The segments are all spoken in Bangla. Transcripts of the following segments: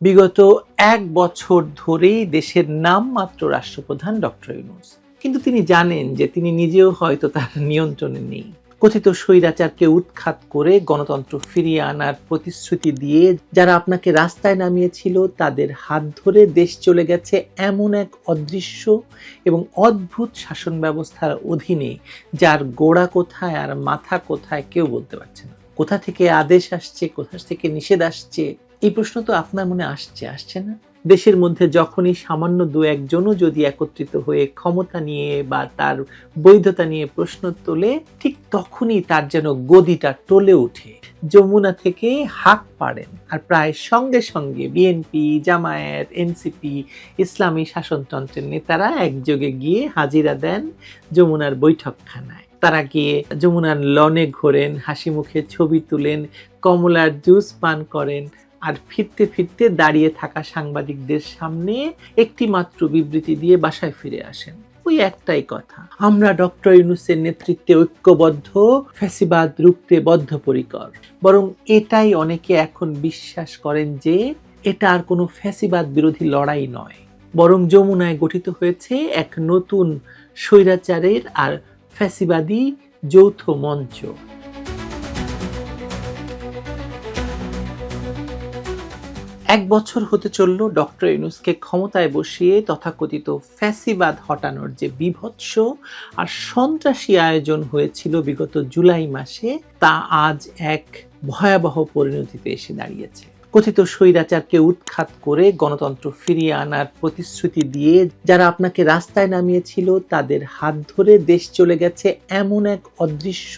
বিগত এক বছর ধরেই দেশের নামমাত্র রাষ্ট্রপ্রধান ডক্টর ইউনুস। কিন্তু তিনি জানেন যে তিনি নিজেও হয়তো তার নিয়ন্ত্রণে নেই। কথিত স্বৈরাচারকে উৎখাত করে গণতন্ত্র ফিরিয়ে আনার প্রতিশ্রুতি দিয়ে যারা আপনাকে রাস্তায় নামিয়েছিল, তাদের হাত ধরে দেশ চলে গেছে এমন এক অদৃশ্য এবং অদ্ভুত শাসন ব্যবস্থার অধীনে, যার গোড়া কোথায় আর মাথা কোথায় কেউ বলতে পারছে না। কোথা থেকে আদেশ আসছে, কোথা থেকে নিষেধ আসছে এই প্রশ্ন তো আপনার মনে আসছে আসছে না? দেশের মধ্যে যখনই সামান্য দু একজনও যদি একত্রিত হয়ে ক্ষমতা নিয়ে বা তার বৈধতা নিয়ে প্রশ্ন তোলে, ঠিক তখনই তার যেন গদিটা টলে ওঠে। যমুনা থেকে হাক পাড়েন আর প্রায় সঙ্গে সঙ্গে বিএনপি, জামায়াত, এনসিপি, ইসলামী শাসনতন্ত্রের নেতারা একযোগে গিয়ে হাজিরা দেন যমুনার বৈঠকখানায়। তারা গিয়ে যমুনার লনে ঘোরেন হাসি মুখে ছবি তুলেন, কমলার জুস পান করেন আর ফিরতে ফিরতে দাঁড়িয়ে থাকা সাংবাদিকদের সামনে একটি মাত্র বিবৃতি দিয়ে বাসায় ফিরে আসেন। ওই একটাই কথা, আমরা ডক্টর ইউনুসের নেতৃত্বে ঐক্যবদ্ধ, ফ্যাসিবাদ রুখতে বদ্ধপরিকর। বরং এটাই অনেকে এখন বিশ্বাস করেন যে এটা আর কোনো ফ্যাসিবাদ বিরোধী লড়াই নয়। বরং যমুনায় গঠিত হয়েছে এক নতুন স্বৈরাচারের আর ফ্যাসিবাদী যৌথ মঞ্চ। এক বছর হতে চলল ডক্টর ইউনুসকে ক্ষমতায় বসিয়ে তথাকথিত ফ্যাসিবাদ হটানোর যে বিভৎস আর সন্ত্রাসী আয়োজন হয়েছিল বিগত জুলাই মাসে, তা আজ এক ভয়াবহ পরিণতিতে এসে দাঁড়িয়েছে। কথিত স্বৈরাচারকে উৎখাত করে গণতন্ত্র ফিরিয়ে আনার প্রতিশ্রুতি দিয়ে যারা আপনাকে রাস্তায় নামিয়েছিল, তাদের হাত ধরে দেশ চলে গেছে এমন এক অদৃশ্য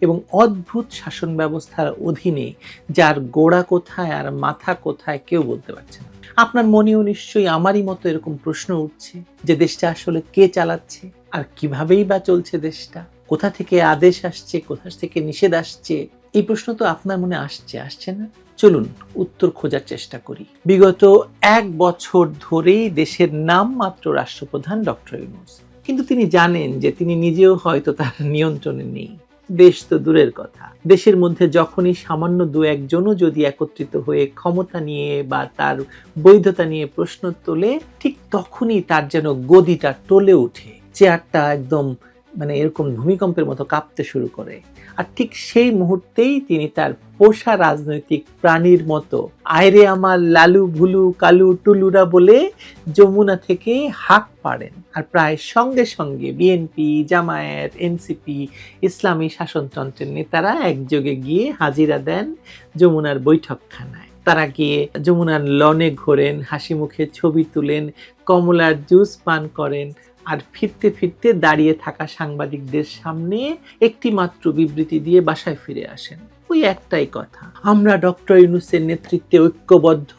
এবং অদ্ভুত শাসন ব্যবস্থার অধীনে, যার গোড়া কোথায় আর মাথা কোথায় কেউ বলতে পারছে না। আপনার মনেও নিশ্চয়ই আমারই মতো এরকম প্রশ্ন উঠছে যে দেশটা আসলে কে চালাচ্ছে আর কিভাবেই বা চলছে দেশটা? কোথা থেকে আদেশ আসছে, কোথা থেকে নিষেধ আসছে? এই প্রশ্ন তো আপনার মনে আসছে আসছে না? চলুন উত্তর খোঁজার চেষ্টা করি। বিগত এক বছর ধরেই দেশের নাম মাত্র রাষ্ট্রপ্রধান ডক্টর ইউনুস। কিন্তু তিনি জানেন যে তিনি নিজেও হয়তো তার নিয়ন্ত্রণে নেই। দেশ তো দূরের কথা। দেশের মধ্যে যখনই সামান্য দু একজনও যদি একত্রিত হয়ে ক্ষমতা নিয়ে বা তার বৈধতা নিয়ে প্রশ্ন তোলে, ঠিক তখনই তার যেন গদিটা টলে ওঠে। চেয়ারটা একদম মানে এরকম ভূমিকম্পের মতো কাঁপতে শুরু করে। আর ঠিক সেই মুহূর্তেই তিনি তার পোষা রাজনৈতিক প্রাণীর মতো আয়রে আমার, লালু ভুলু, কালু টুলুরা বলে যমুনা থেকে হাক পাড়েন। আর প্রায় সঙ্গে সঙ্গে বিএনপি, জামায়াত, এনসিপি, ইসলামী শাসনতন্ত্রের নেতারা একযোগে গিয়ে হাজিরা দেন যমুনার বৈঠকখানায়। তারা গিয়ে যমুনার লনে ঘোরেন হাসি মুখে ছবি তুলেন, কমলার জুস পান করেন ফিরতে ফিরতে দাঁড়িয়ে থাকা সাংবাদিকদের সামনে একটি মাত্র বিবৃতি দিয়ে বাসায় ফিরে আসেন। ওই একটাই কথা, আমরা ডক্টর ইউনুসের নেতৃত্বে ঐক্যবদ্ধ,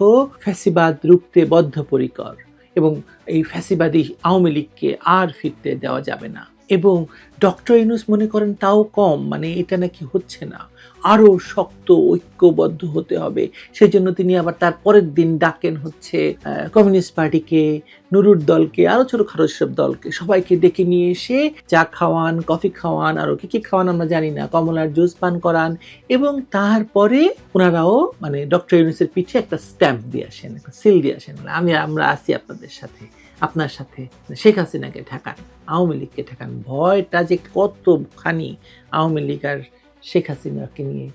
ফ্যাসিবাদ রুখতে বদ্ধপরিকর এবং এই ফ্যাসিবাদী আওয়ামী লীগকে আর ফিরতে দেওয়া যাবে না। এবং ডক্টর ইউনুস মনে করেন তাও কম মানে এটা নাকি হচ্ছে না। আরও শক্ত, ঐক্যবদ্ধ হতে হবে। সেই জন্য তিনি আবার তার পরের দিন ডাকেন হচ্ছে কমিউনিস্ট পার্টিকে, নুরুর দলকে, আরও ছোটোখাটো সব দলকে, সবাইকে ডেকে নিয়ে এসে চা খাওয়ান, কফি খাওয়ান, আরও কী কী খাওয়ান আমরা জানি না, কমলার জুস পান করান এবং তারপরে ওনারাও মানে ডক্টর ইউনুসের পিঠে একটা স্ট্যাম্প দিয়ে আসেন সিল দিয়ে আসেন। মানে আমি, আমরা আসি আপনাদের সাথে। আপনার সাথে, শেখ হাসিনাকে ঠেকান, আওয়ামী লীগকে ঠেকান, ভয়টা যে কতখানি আওয়ামী লীগ আর শেখ হাসিনাকে নিয়ে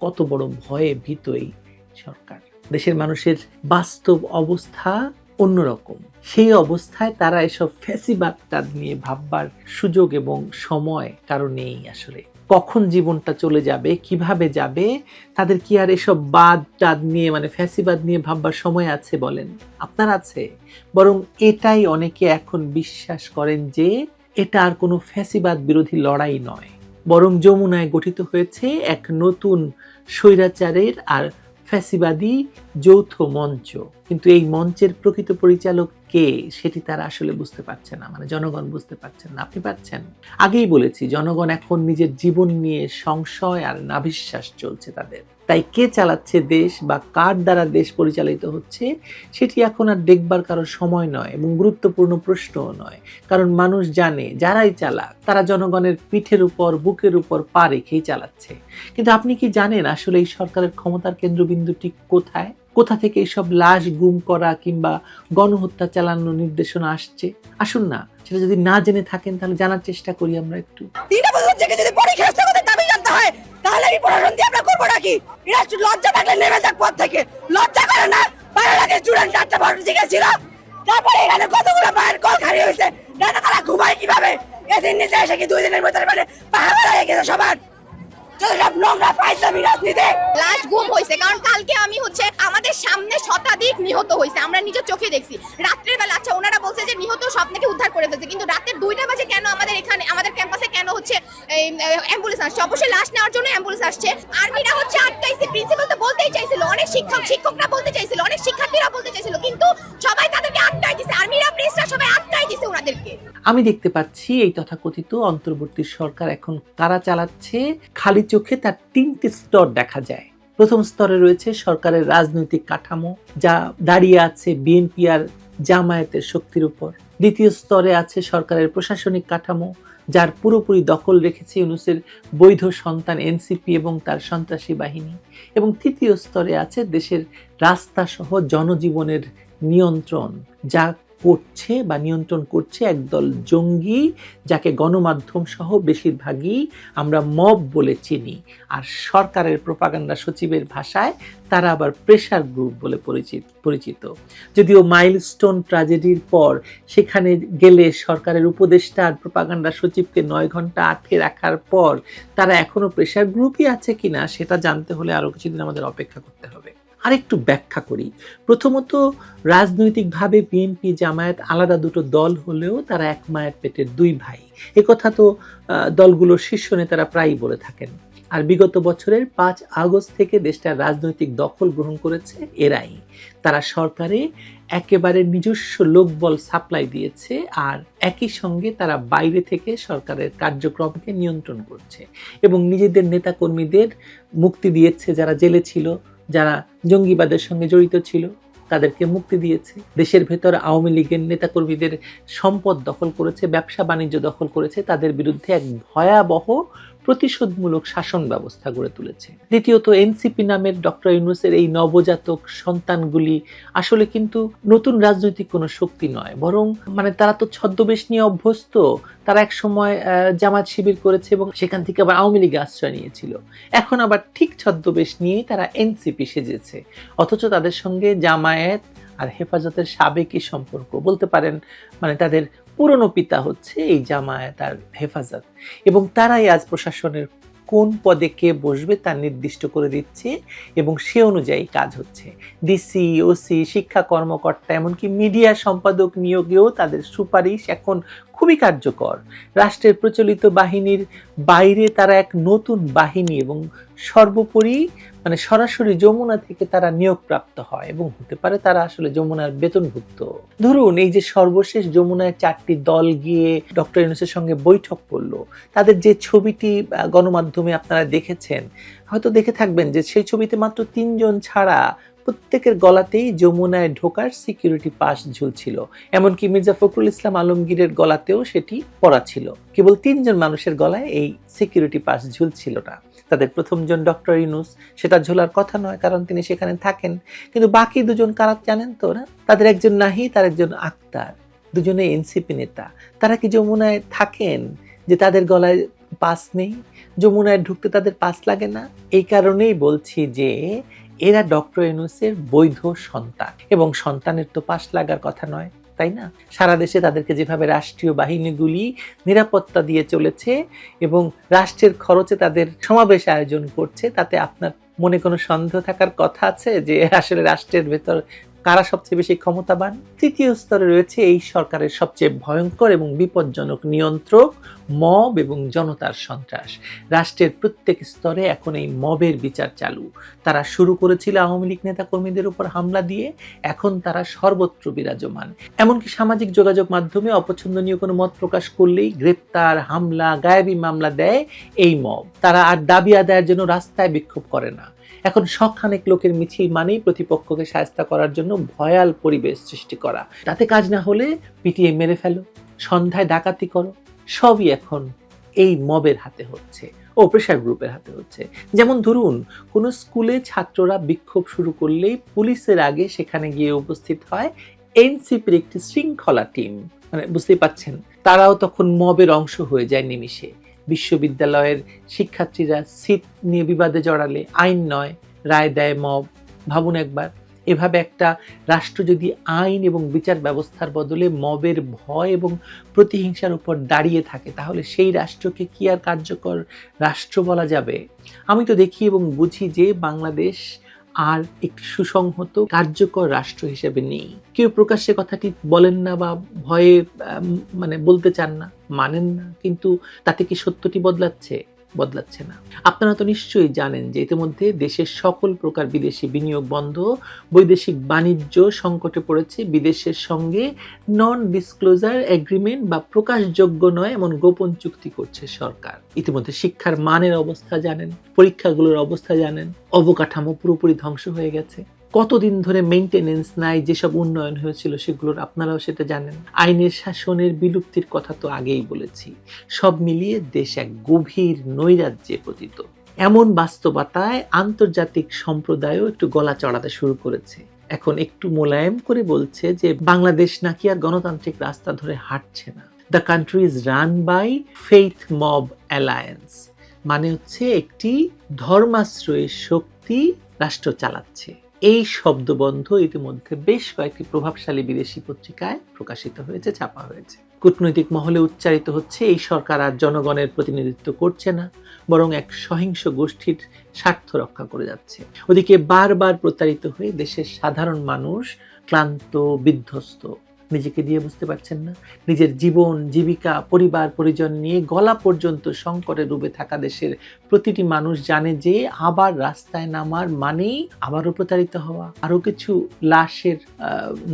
কত বড় ভয়ে ভীত এই সরকার। দেশের মানুষের বাস্তব অবস্থা অন্যরকম। সেই অবস্থায় তারা এসব ফ্যাসিবাদটা নিয়ে ভাববার সুযোগ এবং সময় কারণেই আসলে। কখন জীবনটা চলে যাবে, কীভাবে যাবে, তাদের কি আর এসব বাদ টাদ নিয়ে মানে ফ্যাসিবাদ নিয়ে ভাববার সময় আছে বলেন? আপনার আছে? বরং এটাই অনেকে এখন বিশ্বাস করেন যে এটা আর কোনো ফ্যাসিবাদ বিরোধী লড়াই নয়। বরং যমুনায় গঠিত হয়েছে এক নতুন স্বৈরাচারের আর ফ্যাসিবাদী যৌথ মঞ্চ। কিন্তু এই মঞ্চের প্রকৃত পরিচালক কে সেটি তারা আসলে বুঝতে পারছে না মানে জনগণ বুঝতে পারছেন না। আপনি পাচ্ছেন আগেই বলেছি, জনগণ এখন নিজের জীবন নিয়ে সংশয় আর নাভিশ্বাস চলছে তাদের। তাই কে চালাচ্ছে দেশ বা কার দ্বারা দেশ পরিচালিত হচ্ছে, সেটি এখন আর দেখবার কারও সময় নয় এবং গুরুত্বপূর্ণ প্রশ্নও নয়। কারণ মানুষ জানে, যারাই চালাক, তারা জনগণের পিঠের উপর, বুকের উপর পা রেখেই চালাচ্ছে। কিন্তু আপনি কি জানেন আসলে এই সরকারের ক্ষমতার কেন্দ্রবিন্দুটি কোথায়? কোথা থেকে এইসব লাশ গুম করা কিংবা গণহত্যা চালানোর নির্দেশনা আসছে? আসুন না, সেটা যদি না জেনে থাকেন তাহলে জানার চেষ্টা করি আমরা একটু। তাহলে দিয়ে আমরা করব লজ্জা থাকলে পথ থেকে। লজ্জা না? তারপরে এখানে কতগুলো কল ঘুমায় কীভাবে? এদিন নিচে এসে কি দুই দিনের ভিতরে মানে পাহাড় হয়ে গেছে সবার? আচ্ছা এখানে, আমাদের ক্যাম্পাসে কেন হচ্ছে অবশ্যই লাশ নেওয়ার জন্য অ্যাম্বুলেন্স আসছে। আর্মিরা হচ্ছে আটকাইছে, প্রিন্সিপাল বলতেই চাইছিল, অনেক শিক্ষক, শিক্ষকরা বলতে চাইছিল, অনেক শিক্ষার্থীরা বলতে চাইছিল, কিন্তু সবাই তাদেরকে আটকাই দিছে, আর্মিরা, প্রেসরা সবাই আটকাই দিছে ওনাদেরকে। আমি দেখতে পাচ্ছি এই তথাকথিত অন্তর্বর্তী সরকার এখন কারা চালাচ্ছে, খালি চোখে তার তিনটি স্তর দেখা যায়। প্রথম স্তরে রয়েছে সরকারের রাজনৈতিক কাঠামো, যা দাঁড়িয়ে আছে বিএনপি আর জামায়াতের শক্তির উপর। দ্বিতীয় স্তরে আছে সরকারের প্রশাসনিক কাঠামো, যার পুরোপুরি দখল রেখেছে ইউনুসের বৈধ সন্তান এনসিপি এবং তার সন্ত্রাসী বাহিনী। এবং তৃতীয় স্তরে আছে দেশের রাস্তা সহ জনজীবনের নিয়ন্ত্রণ, যা করছে বা নিয়ন্ত্রণ করছে একদল জঙ্গি যাকে গণমাধ্যম সহ বেশিরভাগই আমরা মব বলে চিনি। আর সরকারের প্রপাগান্ডা সচিবের ভাষায় তারা আবার প্রেশার গ্রুপ বলে পরিচিত পরিচিত। যদিও মাইলস্টোন ট্র্যাজেডির পর সেখানে গেলে সরকারের উপদেষ্টা আর প্রপাগান্ডা সচিবকে নয় ঘণ্টা আটকে রাখার পর তারা এখনও প্রেশার গ্রুপই আছে কিনা সেটা জানতে হলে আরও কিছুদিন আমাদের অপেক্ষা করতে হবে। আরেকটু ব্যাখ্যা করি। প্রথমত, রাজনৈতিকভাবে বিএনপি জামায়াত আলাদা দুটো দল হলেও তারা এক মায়ের পেটের দুই ভাই। কথা তো দলগুলোর শীর্ষ নেতারা প্রায়ই বলে থাকেন। আর বিগত বছরের পাঁচ আগস্ট থেকে দেশটার রাজনৈতিক দখল গ্রহণ করেছে এরাই। তারা সরকারে একেবারে নিজস্ব লোকবল সাপ্লাই দিয়েছে আর একই সঙ্গে তারা বাইরে থেকে সরকারের কার্যক্রমকে নিয়ন্ত্রণ করছে এবং নিজেদের নেতাকর্মীদের মুক্তি দিয়েছে যারা জেলে ছিল। যারা জঙ্গিবাদের সঙ্গে জড়িত ছিল, তাদেরকে মুক্তি দিয়েছে। দেশের ভেতর আওয়ামী লীগের নেতাকর্মীদের সম্পদ দখল করেছে, ব্যবসা বাণিজ্য দখল করেছে, তাদের বিরুদ্ধে এক ভয়াবহ প্রতিশোধমূলক শাসন ব্যবস্থা গড়ে তুলেছে। দ্বিতীয়ত, এনসিপি নামের ডক্টর ইউনুসের এই নবজাতক সন্তানগুলি আসলে কিন্তু নতুন রাজনৈতিক কোনো শক্তি নয়, বরং মানে তারা তো ছদ্মবেশ নিয়ে অভ্যস্ত, তারা এক সময় জামাত শিবির করেছে এবং সেখান থেকে আবার আওয়ামী লীগে আশ্রয় নিয়েছিল। এখন আবার ঠিক ছদ্মবেশ নিয়ে তারা এনসিপি সেজেছে, অথচ তাদের সঙ্গে জামায়াত আর হেফাজতের সাবেকই সম্পর্ক, বলতে পারেন মানে তাদের পুরনো পিতা হচ্ছে এই জামায়াত আর হেফাজত। এবং তারাই আজ প্রশাসনের কোন পদে কে বসবে তা নির্দিষ্ট করে দিচ্ছে এবং সে অনুযায়ী কাজ হচ্ছে। ডিসি ওসি শিক্ষা কর্মকর্তা, এমনকি মিডিয়া সম্পাদক নিয়োগেও তাদের সুপারিশ এখন খুবই কার্যকর। রাষ্ট্রের প্রচলিত বাহিনীর বাইরে তারা এক নতুন বাহিনী এবং সর্বোপরি মানে সরাসরি যমুনা থেকে তারা নিয়োগপ্রাপ্ত হয় এবং হতে পারে তারা আসলে যমুনার বেতনভুক্ত। ধরুন এই যে সর্বশেষ যমুনায় চারটি দল গিয়ে ডক্টর ইউনুসের সঙ্গে বৈঠক করল, তাদের যে ছবিটি গণমাধ্যমে আপনারা দেখেছেন, হয়তো দেখে থাকবেন যে সেই ছবিতে মাত্র তিনজন ছাড়া প্রত্যেকের গলাতেই যমুনায় ঢোকার সিকিউরিটি পাস ঝুলছিল। এমনকি মির্জা ফখরুল ইসলাম আলমগীরের গলাতেও সেটি পরা ছিল। কেবল তিনজন মানুষের গলায় এই সিকিউরিটি পাস ঝুলছিল না তাদের প্রথমজন ডক্টর ইউনুস, সেটা ঝোলার কথা নয়, কারণ তিনি সেখানে থাকেন। কিন্তু বাকি দুজন কারা জানেন তো না? তাদের একজন নাহি তার একজন আক্তার। দুজনে এনসিপি নেতা। তারা কি যমুনায় থাকেন যে তাদের গলায় পাস নেই? যমুনায় ঢুকতে তাদের পাস লাগে না? এই কারণেই বলছি যে এরা ডক্টর ইউনুসের বৈধ সন্তান। এবং সন্তানের তো পাশ লাগার কথা নয়, তাই না? সারা দেশে তাদেরকে যেভাবে রাষ্ট্রীয় বাহিনীগুলি নিরাপত্তা দিয়ে চলেছে এবং রাষ্ট্রের খরচে তাদের সমাবেশ আয়োজন করছে, তাতে আপনার মনে কোনো সন্দেহ থাকার কথা আছে যে আসলে রাষ্ট্রের ভেতর কারা সবচেয়ে বেশি ক্ষমতাবান? তৃতীয় স্তরে রয়েছে এই সরকারের সবচেয়ে ভয়ঙ্কর এবং বিপজ্জনক নিয়ন্ত্রক, মব এবং জনতার সন্ত্রাস। রাষ্ট্রের প্রত্যেক স্তরে এখন এই মবের বিচার চালু। তারা শুরু করেছিল আওয়ামী লীগ নেতা কর্মীদের উপর হামলা দিয়ে, এখন তারা সর্বত্র বিরাজমান। এমনকি সামাজিক যোগাযোগ মাধ্যমে অপছন্দনীয় কোনো মত প্রকাশ করলেই গ্রেপ্তার, হামলা, গায়েবী মামলা দেয় এই মব। তারা আর দাবি আদায়ের জন্য রাস্তায় বিক্ষোভ করে না। এখন শখানেক লোকের মিছিল মানেই প্রতিপক্ষকে সাহায্য করার জন্য ভয়াল পরিবেশ সৃষ্টি করা। তাতে কাজ না হলে পিটিয়ে মেরে ফেলো, সন্ধ্যায় ডাকাতি করো, সবই এখন এই মবের হাতে হচ্ছে, ও প্রেশার গ্রুপের হাতে হচ্ছে। যেমন ধরুন, কোনো স্কুলে ছাত্ররা বিক্ষোভ শুরু করলেই পুলিশের আগে সেখানে গিয়ে উপস্থিত হয় এনসিপির একটি শৃঙ্খলা টিম। মানে বুঝতেই পাচ্ছেন, তারাও তখন মবের অংশ হয়ে যায় নিমিষে। বিশ্ববিদ্যালয়ের শিক্ষার্থীরা সিট নিয়ে বিবাদে জড়ালে, আইন নয়, রায় দেয় মব। ভাবুন একবার, এভাবে একটা রাষ্ট্র যদি আইন এবং বিচার ব্যবস্থার বদলে মবের ভয় এবং প্রতিহিংসার উপর দাঁড়িয়ে থাকে, তাহলে সেই রাষ্ট্রকে কি আর কার্যকর রাষ্ট্র বলা যাবে? আমি তো দেখি এবং বুঝি যে বাংলাদেশ আর একটি সুসংহত, কার্যকর রাষ্ট্র হিসেবে নেই। কেউ প্রকাশ্যে কথাটি বলেন না বা ভয়ে মানে বলতে চান না, মানেন না, কিন্তু তাতে কি সত্যটি বদলাচ্ছে? বদলাচ্ছে না। আপনারা তো নিশ্চয়ই জানেন যে ইতিমধ্যে দেশের সকল প্রকার বিদেশি বিনিয়োগ বন্ধ, বৈদেশিক বাণিজ্য সংকটে পড়েছে, বিদেশের সঙ্গে নন ডিসক্লোজার এগ্রিমেন্ট বা প্রকাশযোগ্য নয় এমন গোপন চুক্তি করছে সরকার। ইতিমধ্যে শিক্ষার মানের অবস্থা জানেন, পরীক্ষাগুলোর অবস্থা জানেন, অবকাঠামো পুরোপুরি ধ্বংস হয়ে গেছে। কতদিন ধরে মেনটেনেন্স নাই, যেসব উন্নয়ন হয়েছিল সেগুলোর আপনারাও সেটা জানেন। আইনের শাসনের বিলুপ্তির কথা তো আগেই বলেছি। সব মিলিয়ে দেশ এক গভীর নৈরাজ্যে পতিত। এমন বাস্তবতায় আন্তর্জাতিক সম্প্রদায়ও একটু গলা চড়াতে শুরু করেছে। এখন একটু মোলায়েম করে বলছে যে, বাংলাদেশ নাকি আর গণতান্ত্রিক রাস্তা ধরে হাঁটছে না। The country is run by faith mob alliance মানে হচ্ছে একটি ধর্মাশ্রয়ের শক্তি রাষ্ট্র চালাচ্ছে। এই শব্দবন্ধ ইতিমধ্যে বেশ কয়েকটি প্রভাবশালী বিদেশি পত্রিকায় প্রকাশিত হয়েছে, ছাপা হয়েছে। কূটনৈতিক মহলে উচ্চারিত হচ্ছে, এই সরকার আর জনগণের প্রতিনিধিত্ব করছে না, বরং এক সহিংস গোষ্ঠীর স্বার্থ রক্ষা করে যাচ্ছে। ওদিকে বারবার প্রতারিত হয়ে দেশের সাধারণ মানুষ ক্লান্ত, বিধ্বস্ত নিজেকে দিয়ে বুঝতে পারছেন না। নিজের জীবন, জীবিকা, পরিবার, পরিজন নিয়ে গলা পর্যন্ত সংকটে ডুবে থাকা দেশের প্রতিটি মানুষ জানে যে আবার রাস্তায় নামার মানেই আবারও প্রতারিত হওয়া, আরও কিছু লাশের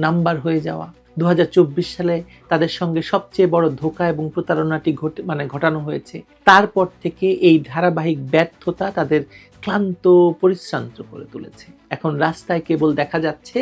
নাম্বার হয়ে যাওয়া। দুহাজার চব্বিশ সালে তাদের সঙ্গে সবচেয়ে বড় ধোকা এবং প্রতারণাটি ঘটে মানে ঘটানো হয়েছে। তারপর থেকে এই ধারাবাহিক ব্যর্থতা তাদের ক্লান্ত, পরিশ্রান্ত করে তুলেছে। এখন রাস্তায় কেবল দেখা যাচ্ছে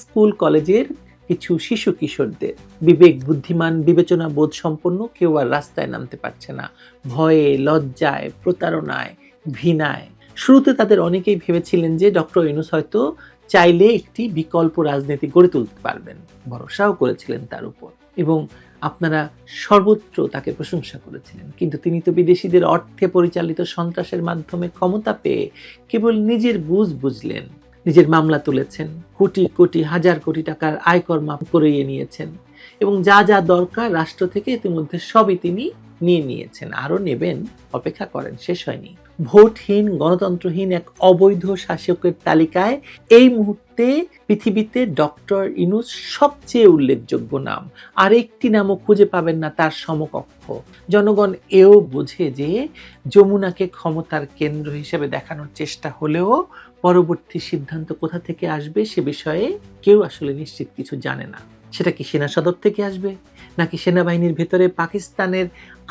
স্কুল, কলেজের কিছু শিশু কিশোরদের। বিবেক বুদ্ধিমান বিবেচনা বোধ সম্পন্ন কেউ আর রাস্তায় নামতে পারছে না। ভয়ে, লজ্জায়, প্রতারণায়, ঘৃণায়। শুরুতে তাদের অনেকেই ভেবেছিলেন যে ডক্টর ইউনুস হয়তো চাইলে একটি বিকল্প রাজনীতি গড়ে তুলতে পারবেন। ভরসাও করেছিলেন তার উপর। এবং আপনারা সর্বত্র তাকে প্রশংসা করেছিলেন। কিন্তু তিনি তো বিদেশিদের অর্থে পরিচালিত সন্ত্রাসের মাধ্যমে ক্ষমতা পেয়ে কেবল নিজের বুঝ বুঝলেন। নিজের মামলা তুলেছেন, কোটি কোটি, হাজার কোটি টাকার আয়কর মাপ করিয়ে নিয়েছেন এবং যা যা দরকার রাষ্ট্র থেকে ইতিমধ্যে সবই তিনি নিয়ে নিয়েছেন, আরও নেবেন, অপেক্ষা করেন, শেষ হয়নি। ভোটহীন, গণতন্ত্রহীন এক অবৈধ শাসকের তালিকায় এই মুহূর্তে পৃথিবীতে ডক্টর ইনুস সবচেয়ে উল্লেখযোগ্য নাম। আর একটি নামও খুঁজে পাবেন না তার সমকক্ষ। জনগণ এও বোঝে যে যমুনাকে ক্ষমতার কেন্দ্র হিসেবে দেখানোর চেষ্টা হলেও পরবর্তী সিদ্ধান্ত কোথা থেকে আসবে সে বিষয়ে কেউ আসলে নিশ্চিত কিছু জানে না। সেটা কি সেনা সদর থেকে আসবে, নাকি সেনাবাহিনীর ভেতরে পাকিস্তানের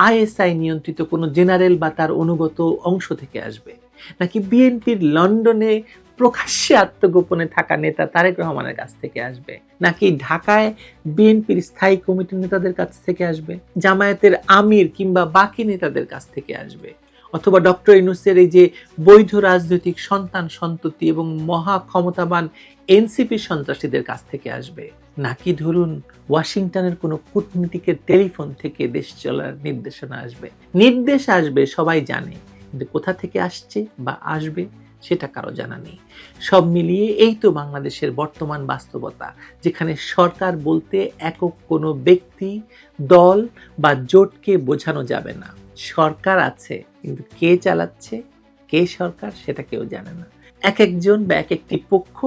আইএসআই নিয়ন্ত্রিত কোনো জেনারেল বা তার অনুগত অংশ থেকে আসবে, নাকি বিএনপির লন্ডনে প্রকাশ্যে আত্মগোপনে থাকা নেতা তারেক রহমানের কাছ থেকে আসবে, নাকি ঢাকায় বিএনপির স্থায়ী কমিটির নেতাদের কাছ থেকে আসবে, জামায়াতের আমির কিংবা বাকি নেতাদের কাছ থেকে আসবে? অথবা ডক্টর ইনুসের এই যে বৈধ রাজনৈতিক সন্তান সন্ততি এবং মহা ক্ষমতাবান এনসিপি সন্ত্রাসীদের কাছ থেকে আসবে। নাকি ধরুন ওয়াশিংটনের কোনো কূটনীতিকের টেলিফোন থেকে দেশ চলার নির্দেশনা আসবে। নির্দেশ আসবে, সবাই জানে। কিন্তু কোথা থেকে আসছে বা আসবে, সেটা কারও জানা নেই। সব মিলিয়ে এই তো বাংলাদেশের বর্তমান বাস্তবতা, যেখানে সরকার বলতে একক কোনো ব্যক্তি, দল বা জোটকে বোঝানো যাবে না। সরকার আছে কিন্তু কে চালাচ্ছে, কে সরকার সেটা কেউ জানে না। এক একজন বা এক একটি পক্ষ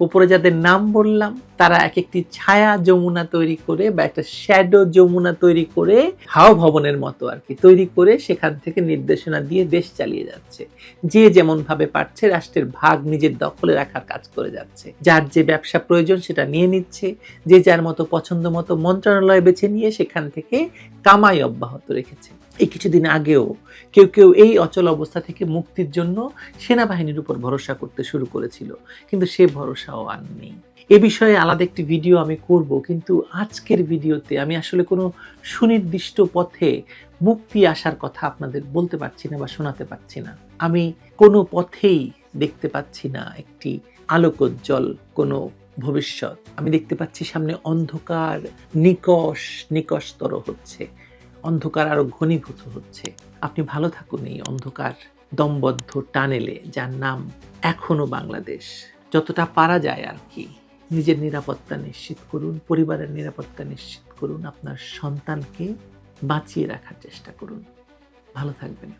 উপরে যাদের নাম বললাম, তারা এক একটি ছায়া যমুনা তৈরি করে বা একটা শ্যাডো যমুনা তৈরি করে হাও ভবনের মতো আর কি তৈরি করে সেখান থেকে নির্দেশনা দিয়ে দেশ চালিয়ে যাচ্ছে। যে যেমন ভাবে পারছে রাষ্ট্রের ভাগ নিজের দখলে রাখার কাজ করে যাচ্ছে। যার যে ব্যবসা প্রয়োজন সেটা নিয়ে নিচ্ছে। যে যার মতো পছন্দ মতো মন্ত্রণালয় বেছে নিয়ে সেখান থেকে কামাই অব্যাহত রেখেছে। এই কিছুদিন আগেও কেউ কেউ এই অচল অবস্থা থেকে মুক্তির জন্য সেনাবাহিনীর উপর ভরসা করতে শুরু করেছিল। কিন্তু সে ভরসাও আর নেই। এ বিষয়ে আলাদা একটি ভিডিও আমি করব, কিন্তু আজকের ভিডিওতে আমি আসলে কোনো সুনির্দিষ্ট পথে মুক্তি আসার কথা আপনাদের বলতে পারছি না বা শোনাতে পারছি না। আমি কোনো পথেই দেখতে পাচ্ছি না একটি আলোকোজ্জ্বল কোনো ভবিষ্যৎ। আমি দেখতে পাচ্ছি সামনে অন্ধকার নিকষ নিকষতর হচ্ছে। অন্ধকার আরও ঘনীভূত হচ্ছে। আপনি ভালো থাকুন এই অন্ধকার দমবদ্ধ টানেলে যার নাম এখনও বাংলাদেশ। যতটা পারা যায় আর কি। নিজের নিরাপত্তা নিশ্চিত করুন, পরিবারের নিরাপত্তা নিশ্চিত করুন, আপনার সন্তানকে বাঁচিয়ে রাখার চেষ্টা করুন। ভালো থাকবেন।